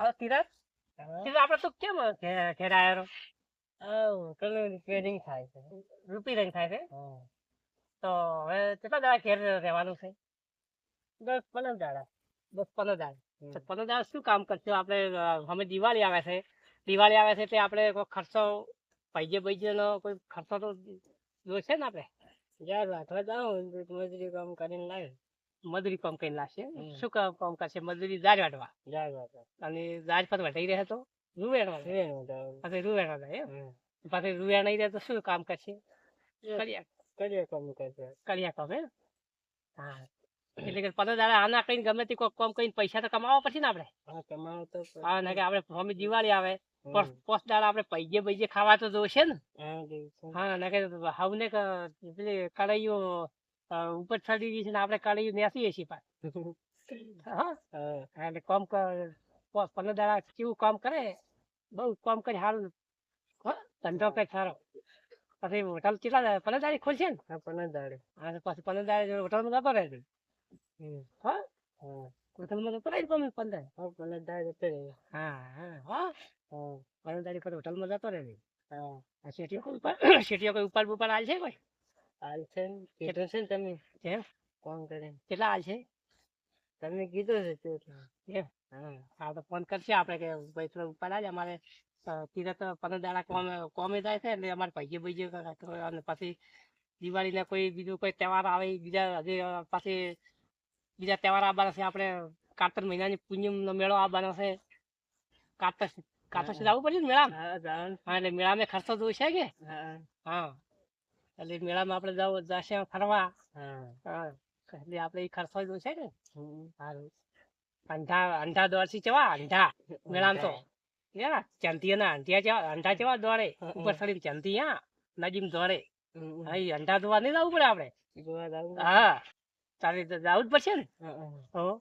હા. તિરક તિરક આપણે તો કેમ ઘેર આવ્યો કલર રિપેરિંગ થાય છે. રૂપી રંગ થાય છે? તો હવે કેટલા દાડા ઘેર રહેવાનું છે? દસ પંદર દાડા. દસ પંદર દાડા. તો પંદર દાડા શું કામ કરશું? આપણે હવે દિવાળી આવે છે. દિવાળી આવે છે એટલે આપણે કોઈ ખર્ચો પૈજે પૈજેનો કોઈ ખર્ચો તો જોઈશે ને આપણે? જ્યાં રાખવા જાઉં મજૂરી કામ કરીને લાવે મજૂરી કામ કરીને લાશે શું કામ કામ કરશે મજૂરી દાળ વાટવા અને દાળ પર વટાઈ રહે તો રૂવેણવા જાય. પછી રૂવેણવા જાય એમ પછી રૂવેણ આવી રહ્યા તો શું કામ કરશે? કરિયા કામ કરશે. કરિયા કામ એમ? હા. એટલે કે પંદર દાડા આના કઈ ગમે તે કોઈ કામ કરીને પૈસા તો કમાવા પડશે ને આપણે. હા કમાવો તો હા ને કે આપણે મમ્મી દિવાળી આવે. પોસ દાડા આપણે પૈજે પૈજે ખાવા તો જોશે ને. હા ને કે હવને કે પેલી કડાઈઓ ઉપર ચડી ગઈ છે ને આપણે કાળી નેસીએ છીએ પાછું. હા? એટલે કામ પંદર દાડા કેવું કામ કરે? બહુ કામ કરી સારું ધંધો કઈ સારો. પછી હોટલ કેટલા? પંદર દાડે ખોલશે ને? હા પંદર દાડે. હા પછી પંદર દાડે હોટલમાં જતો હમ. હા? હોટલમાં જતો રહે તમે પંદર હા પંદર દાડે જતો રહે. હા હા. હા? પંદર દાડે પછી હોટલમાં જતો રહે હા. આ કોઈ ઉપર ઉપર હાલ છે કોઈ? હાલ છે કીધું છે તમે? કેમ? ફોન કરે? કેટલા હાલ છે? તમે કીધું છે તે કેમ? હા. તો ફોન કરશે આપણે કે ભાઈ થોડો ઉપર આજે અમારે અ, તો પંદર દાડા કોમે કોમે જાય છે એટલે અમારે ભાઈએ ભાઈએ અને પછી દિવાળીના કોઈ બીજું કોઈ તહેવાર આવે બીજા હજી પાછી બીજા તહેવાર આવવાના છે આપણે કાતર મહિનાની પૂનમનો મેળો આવવાનો છે. કાતર કાતર સુધી આવવું પડશે ને મેળામાં? હા એટલે મેળામાં ખર્ચો છે કે? હા. એટલે મેળામાં આપણે જવું જશે ફરવા. એટલે આપણે ખર્ચો તો છે ને. સારું. અંધા અંધા દોડથી કેવા? અંધા. મેળામાં તો. યા ચંતિયાના અંધિયા જેવા. અંધા જેવા દોડે. ઉપર ચડીને ચંતિયા નજીમ દોડે. હા અંધા દોવા નહીં જવું પડે આપણે. હા. તારે તો જવું જ પડશે ને. હા,